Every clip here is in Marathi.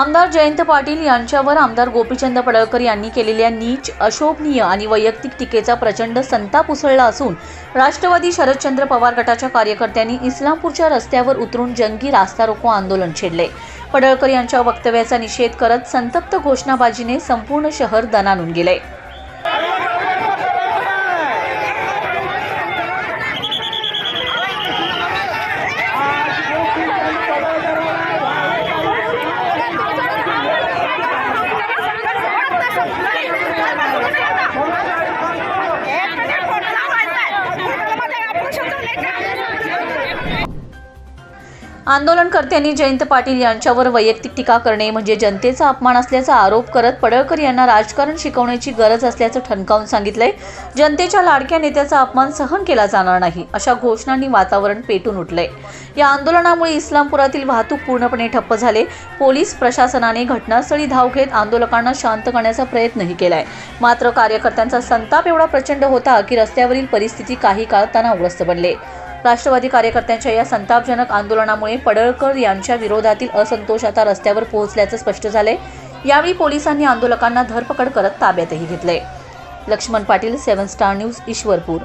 आमदार जयंत पाटील यांच्यावर आमदार गोपीचंद पडळकर यांनी केलेल्या नीच अशोभनीय आणि वैयक्तिक टीकेचा प्रचंड संताप उसळला असून राष्ट्रवादी शरदचंद्र पवार गटाच्या कार्यकर्त्यांनी इस्लामपूरच्या रस्त्यावर उतरून जंगी रास्ता रोको आंदोलन छेडले. पडळकर यांच्या वक्तव्याचा निषेध करत संतप्त घोषणाबाजीने संपूर्ण शहर दणानून गेले. आंदोलनकर्त्यांनी जयंत पाटील यांच्यावर वैयक्तिक टीका करणे म्हणजे जनतेचा अपमान असल्याचा आरोप करत पडळकर यांना राजकारण शिकवण्याची गरज असल्याचं ठणकावून सांगितलंय. जनतेच्या लाडक्या नेत्याचा अपमान सहन केला जाणार नाही अशा घोषणांनी वातावरण पेटून उठलंय. या आंदोलनामुळे इस्लामपुरातील वाहतूक पूर्णपणे ठप्प झाले. पोलीस प्रशासनाने घटनास्थळी धाव घेत आंदोलकांना शांत करण्याचा प्रयत्नही केलाय. मात्र कार्यकर्त्यांचा संताप एवढा प्रचंड होता की रस्त्यावरील परिस्थिती काही काळ तणावग्रस्त बनले. राष्ट्रवादी कार्यकर्त्यांच्या या संतापजनक आंदोलनामुळे पडळकर यांच्या विरोधातील असंतोष आता रस्त्यावर पोहोचल्याचं स्पष्ट झालंय. यावेळी पोलिसांनी आंदोलकांना धरपकड करत ताब्यातही घेतले Laxman Patil seven star news Ishwarpur.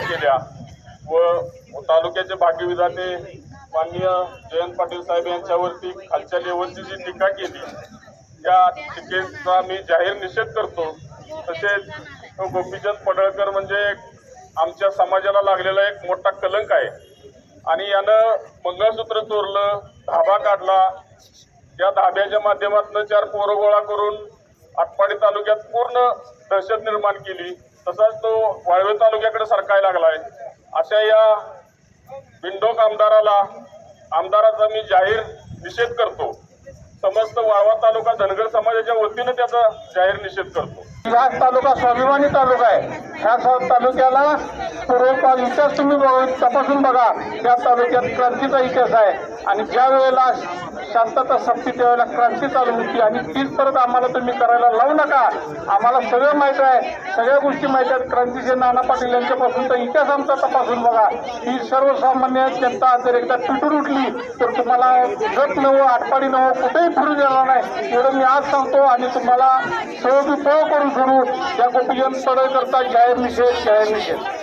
केल्या व तालुक्याचे भाग्यविधाते माननीय जयंत पाटील साहेब यांच्यावरती खालच्या लेवलची जी टीका केली त्या टीकेचा मी जाहीर निषेध करतो. तसेच गोपीचंद पडळकर म्हणजे आमच्या समाजाला लागलेला एक मोठा कलंक आहे. आणि यानं मंगळसूत्र चोरलं धाबा काढला. या धाब्याच्या माध्यमातून चार पोरं गोळा करून आटपाडी तालुक्यात पूर्ण दहशत निर्माण केली. तसाच तो वाळवे तालुक्याकडे सरकायला लागलाय. अशा या बिंडोक आमदाराला आमदाराचा मी जाहीर निषेध करतो. समस्त वाळवा तालुका धनगर समाजाच्या वतीनं त्याचा जाहीर निषेध करतो. हा तालुका स्वाभिमानी तालुका आहे. ह्या तालुक्याला पूर्वकाळ इतिहास तुम्ही तपासून बघा. या तालुक्यात क्रांतीचा इतिहास आहे. आणि ज्या वेळेला शांतता सप्ती त्यावेळेला क्रांती चालू होती आणि तीच परत आम्हाला तुम्ही करायला लावू नका. आम्हाला सगळं माहीत आहे. सगळ्या गोष्टी माहीत आहेत. क्रांतीचे नाना पाटील यांच्यापासून तर इतिहास आमचा तपासून बघा. ही सर्वसामान्य जनता जर एकदा पिटून उठली तर तुम्हाला गट नवं आटपाडी नवं कुठेही फिरू देणार नाही एवढं मी आज सांगतो आणि तुम्हाला सहजोपयोग करून सोडू या गोपीजन पडळकरता जाहीर निषेध जाहीर निषेध